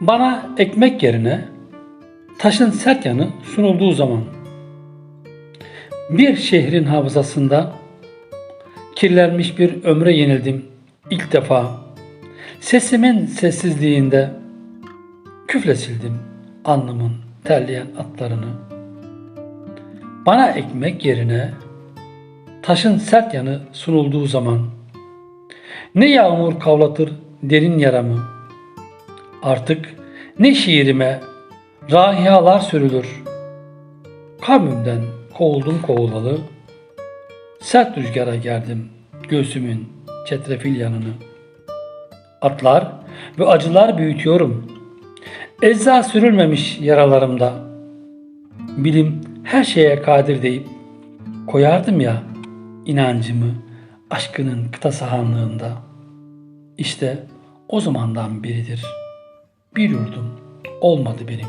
Bana ekmek yerine taşın sert yanı sunulduğu zaman bir şehrin hafızasında kirlenmiş bir ömre yenildim ilk defa. Sesimin sessizliğinde küfle sildim alnımın terleyen atlarını. Bana ekmek yerine taşın sert yanı sunulduğu zaman ne yağmur kavlatır derin yaramı. Artık ne şiirime rahiyalar sürülür. Kavmimden kovuldum kovulalı. Sert rüzgara gerdim göğsümün çetrefil yanını. Atlar ve acılar büyütüyorum. Ecza sürülmemiş yaralarımda. Bilim her şeye kadir deyip koyardım ya inancımı aşkının kıta sahanlığında. İşte o zamandan beridir. Bir yurdum olmadı benim.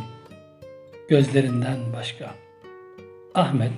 Gözlerinden başka. Ahmet